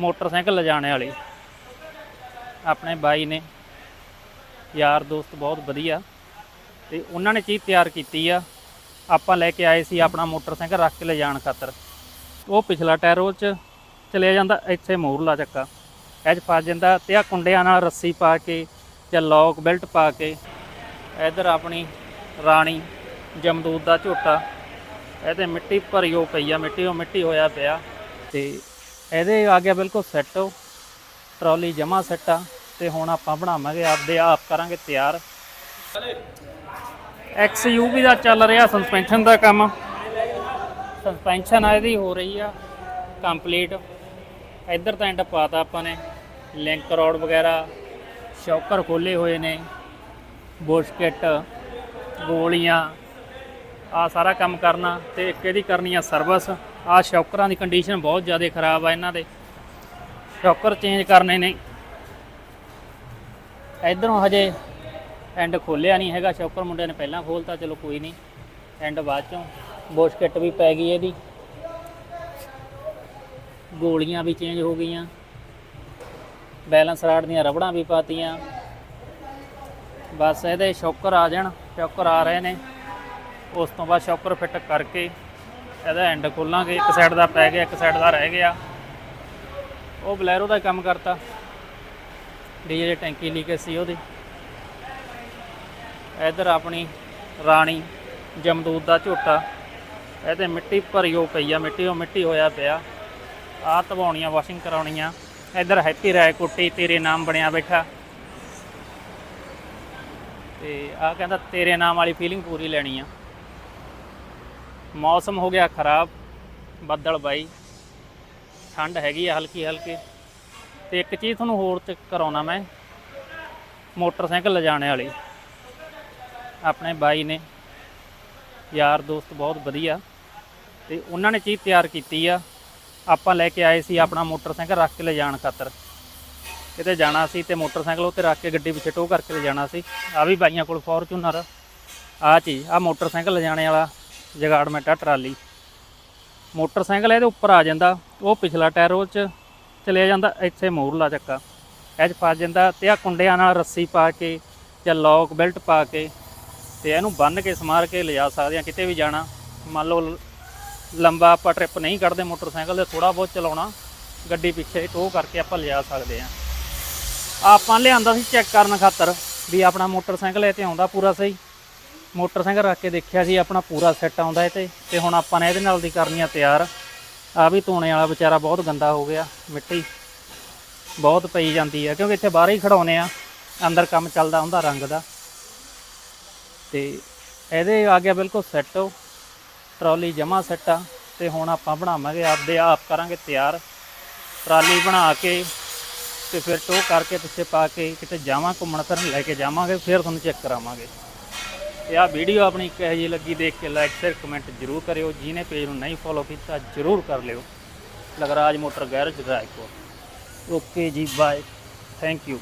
Motorcycle ਲਿਜਾਣੇ ਵਾਲੀ। ਆਪਣੇ ਬਾਈ ਨੇ। ਯਾਰ ਦੋਸਤ ਬਹੁਤ ਵਧੀਆ। ਤੇ ਉਹਨਾਂ ਨੇ ਚੀਜ਼ ਤਿਆਰ ਕੀਤੀ ਆ। ਆਪਾਂ ਲੈ ਕੇ ਆਏ ਸੀ ਆਪਣਾ ਮੋਟਰਸਾਈਕਲ ਰੱਖ ਕੇ ਲਿਜਾਣ ਖਾਤਰ। ਉਹ ਪਿਛਲਾ ਟਾਇਰ ਉਹ ਚ ਚਲਿਆ ਜਾਂਦਾ ਇੱਥੇ ਮੋਰਲਾ ਚੱਕਾ। ਇਹ 'ਚ ਫਸ ਜਾਂਦਾ ਤੇ ਆ ਕੁੰਡਿਆਂ ਨਾਲ ਰੱਸੀ ਪਾ ਕੇ ਜਾਂ ਲੌਕ ਬੈਲਟ ਪਾ ਕੇ। ਇਧਰ ਆਪਣੀ ਰਾਣੀ ਜਮਦੂਦ ਦਾ ਝੋਟਾ। ਇਹਦੇ ਮਿੱਟੀ ਭਰੀ ਹੋ ਪਈ ਆ, ਮਿੱਟੀ ਉਹ ਮਿੱਟੀ ਹੋਇਆ ਪਿਆ। ਤੇ ਇਹਦੇ ਆ ਗਿਆ ਬਿਲਕੁਲ ਸੈੱਟ ਟਰਾਲੀ ਜਮਾ ਸੈੱਟ ਆ ਤੇ ਹੁਣ ਆਪਾਂ ਬਣਾਵਾਂਗੇ ਆਪਦੇ ਆਪ ਕਰਾਂਗੇ ਤਿਆਰ। ਐਕਸ ਯੂਵੀ ਦਾ ਚੱਲ ਰਿਹਾ ਸਸਪੈਂਸ਼ਨ ਦਾ ਕੰਮ। ਸਸਪੈਂਸ਼ਨ ਆ, ਇਹਦੀ ਹੋ ਰਹੀ ਆ ਕੰਪਲੀਟ ਇੱਧਰ ਤਾਂ ਐਂਡ ਪਾਤਾ ਆਪਾਂ ਨੇ। ਲਿੰਕ ਰੋਡ ਵਗੈਰਾ, ਸ਼ੌਕਰ ਖੋਲੇ ਹੋਏ ਨੇ। ਬੋਸ਼ਕਟ ਗੋਲੀਆਂ ਆ ਸਾਰਾ ਕੰਮ ਕਰਨਾ ਤੇ ਇੱਕ ਇਹਦੀ ਕਰਨੀ ਆ ਸਰਵਿਸ ਆ ਸ਼ੌਕਰਾਂ ਦੀ ਕੰਡੀਸ਼ਨ ਬਹੁਤ ਜ਼ਿਆਦਾ ਖਰਾਬ ਆ ਇਹਨਾਂ ਦੇ। ਸ਼ੌਕਰ ਚੇਂਜ ਕਰਨੇ ਨੇ। ਇਧਰੋਂ ਹਜੇ ਐਂਡ ਖੋਲਿਆ ਨਹੀਂ ਹੈਗਾ, ਸ਼ੌਕਰ ਮੁੰਡੇ ਨੇ ਪਹਿਲਾਂ ਖੋਲਤਾ, ਚਲੋ ਕੋਈ ਨਹੀਂ ਐਂਡ ਬਾਅਦ ਚੋਂ। ਬੋਸ਼ਕਟ ਵੀ ਪੈ ਗਈ ਇਹਦੀ। ਗੋਲੀਆਂ ਵੀ ਚੇਂਜ ਹੋ ਗਈਆਂ। ਬੈਲੈਂਸ ਰਾਡ ਦੀਆਂ ਰਬੜਾਂ ਵੀ ਪਾਤੀਆਂ। ਬਸ ਇਹਦੇ ਸ਼ੌਕਰ ਆ ਜਾਣ, ਸ਼ੌਕਰ ਆ ਰਹੇ ਨੇ। ਉਸ ਤੋਂ ਬਾਅਦ ਸ਼ੌਕਰ ਫਿੱਟ ਕਰਕੇ ਇਹਦਾ ਐਂਡ ਖੋਲਾਂਗੇ, ਇੱਕ ਸਾਈਡ ਦਾ ਪੈ ਗਿਆ, ਇੱਕ ਸਾਈਡ ਦਾ ਰਹਿ ਗਿਆ। ਉਹ ਬਲੈਰੋ ਦਾ ਕੰਮ ਕਰਤਾ। ਡੀਜ਼ਲ ਦੀ ਟੈਂਕੀ ਲੀਕੇਜ ਸੀ ਉਹਦੀ। ਇਧਰ ਆਪਣੀ ਰਾਣੀ ਜਮਦੂਤ ਦਾ ਝੋਟਾ। ਇਹਦੇ ਮਿੱਟੀ ਭਰੀ ਹੋ ਪਈ ਆ, ਮਿੱਟੀ ਉਹ ਮਿੱਟੀ ਹੋਇਆ ਪਿਆ। ਆਹ ਧਵਾਉਣੀਆਂ ਵਾਸ਼ਿੰਗ ਕਰਾਉਣੀਆਂ। ਇਧਰ ਹੈਪੀ ਰਾਏ ਕੁੱਟੀ ਤੇਰੇ ਨਾਮ ਬਣਿਆ ਬੈਠਾ। ਤੇ ਆਹ ਕਹਿੰਦਾ ਤੇਰੇ ਨਾਮ ਵਾਲੀ ਫੀਲਿੰਗ ਪੂਰੀ ਲੈਣੀ ਆ। ਮੌਸਮ ਹੋ ਗਿਆ ਖਰਾਬ, ਬੱਦਲ ਬਾਈ। ਠੰਡ ਹੈਗੀ ਆ ਹਲਕੀ ਹਲਕੀ। ਤੇ ਇੱਕ ਚੀਜ਼ ਤੁਹਾਨੂੰ ਹੋਰ ਚ ਕਰਾਉਣਾ ਮੈਂ, ਮੋਟਰਸਾਈਕਲ ਲਿਜਾਣੇ ਵਾਲੀ। ਆਪਣੇ ਬਾਈ ਨੇ, ਯਾਰ ਦੋਸਤ ਬਹੁਤ ਵਧੀਆ। ਤੇ ਉਹਨਾਂ ਨੇ ਚੀਜ਼ ਤਿਆਰ ਕੀਤੀ ਆ। ਆਪਾਂ ਲੈ ਕੇ ਆਏ ਸੀ ਆਪਣਾ ਮੋਟਰਸਾਈਕਲ ਰੱਖ ਕੇ ਲਿਜਾਣ ਖਾਤਰ। ਕਿਤੇ ਜਾਣਾ ਸੀ ਤੇ ਮੋਟਰਸਾਈਕਲ ਉੱਤੇ ਰੱਖ ਕੇ ਗੱਡੀ ਪਿੱਛੇ ਟੋ ਕਰਕੇ ਲਿਜਾਣਾ ਸੀ। ਆ ਵੀ ਬਾਈਆਂ ਕੋਲ ਫੋਰਚੂਨਰ। ਆ ਚੀਜ਼, ਆ ਮੋਟਰਸਾਈਕਲ ਲਿਜਾਣੇ ਵਾਲਾ। ਜਗਾੜਮੈਂਟ ਆ ਟਰਾਲੀ। ਮੋਟਰਸਾਈਕਲ ਇਹਦੇ ਉੱਪਰ ਆ ਜਾਂਦਾ, ਉਹ ਪਿਛਲਾ ਟਾਇਰ ਉਹ ਚ ਚਲਿਆ ਜਾਂਦਾ, ਇੱਥੇ ਮੋਰਲਾ ਚੱਕਾ। ਇਹ 'ਚ ਫਸ ਜਾਂਦਾ ਤੇ ਆ ਕੁੰਡਿਆਂ ਨਾਲ ਰੱਸੀ ਪਾ ਕੇ ਜਾਂ ਲੌਕ ਬੈਲਟ ਪਾ ਕੇ ਤੇ ਇਹਨੂੰ ਬੰਨ੍ਹ ਕੇ ਸਮਾਰ ਕੇ ਲਿਜਾ ਸਕਦੇ ਆ ਕਿਤੇ ਵੀ ਜਾਣਾ। ਮੰਨ ਲਓ ਲ- ਲੰਬਾ ਆਪਾਂ ਟ੍ਰਿਪ ਨਹੀਂ ਕੱਢਦੇ ਮੋਟਰਸਾਈਕਲ ਤੇ ਥੋੜਾ ਬਹੁਤ ਚਲਾਉਣਾ, ਗੱਡੀ ਪਿੱਛੇ ਟੋ ਕਰਕੇ ਆਪਾਂ ਲਿਜਾ ਸਕਦੇ ਆ ਆਪਾਂ ਲਿਆਂਦਾ ਸੀ ਚੈੱਕ ਕਰਨ ਖਾਤਰ ਵੀ ਆਪਣਾ ਮੋਟਰਸਾਈਕਲ ਇਹ ਤੇ ਆਉਂਦਾ ਪੂਰਾ ਸਹੀ। ਮੋਟਰਸਾਈਕਲ ਰੱਖ ਕੇ ਦੇਖਿਆ ਸੀ, ਆਪਣਾ ਪੂਰਾ ਸੈੱਟ ਆਉਂਦਾ ਇਹ ਤੇ ਤੇ ਹੁਣ ਆਪਾਂ ਨੇ ਇਹਦੇ ਨਾਲ ਦੀ ਕਰਨੀ ਆ ਤਿਆਰ। ਆ ਵੀ ਧੋਣੇ ਵਾਲਾ ਵਿਚਾਰਾ ਬਹੁਤ ਗੰਦਾ ਹੋ ਗਿਆ, ਮਿੱਟੀ ਬਹੁਤ ਪਈ ਜਾਂਦੀ ਆ, ਕਿਉਂਕਿ ਇੱਥੇ ਬਾਹਰ ਹੀ ਖੜਾਉਨੇ ਆ, ਅੰਦਰ ਕੰਮ ਚੱਲਦਾ ਹੁੰਦਾ ਰੰਗ ਦਾ। ਤੇ ਇਹਦੇ ਆ ਗਿਆ ਬਿਲਕੁਲ ਸੈੱਟ ਟਰਾਲੀ ਜਮਾ ਸੈੱਟ ਆ, ਤੇ ਹੁਣ ਆਪਾਂ ਬਣਾਵਾਂਗੇ, ਆਪਦੇ ਆਪ ਕਰਾਂਗੇ ਤਿਆਰ। ਟਰਾਲੀ ਬਣਾ ਕੇ ਤੇ ਫਿਰ ਟੋ ਕਰਕੇ ਪਿੱਛੇ ਪਾ ਕੇ ਕਿਤੇ ਜਾਵਾਂ, ਘੁੰਮਣ ਫਿਰਨ ਲੈ ਕੇ ਜਾਵਾਂਗੇ, ਫਿਰ ਤੁਹਾਨੂੰ ਚੈੱਕ ਕਰਾਵਾਂਗੇ। ਤੇ ਆਹ ਵੀਡੀਓ ਆਪਣੀ ਕਿਹੋ ਜਿਹੀ ਲੱਗੀ, ਦੇਖ ਕੇ ਲਾਈਕ ਸ਼ੇਅਰ ਕਮੈਂਟ ਜ਼ਰੂਰ ਕਰਿਓ। ਜਿਹਨੇ ਪੇਜ ਨੂੰ ਨਹੀਂ ਫੋਲੋ ਕੀਤਾ, ਜ਼ਰੂਰ ਕਰ ਲਿਓ। Lagraj motor garage Raipur. Okay ਜੀ ਬਾਏ ਥੈਂਕ ਯੂ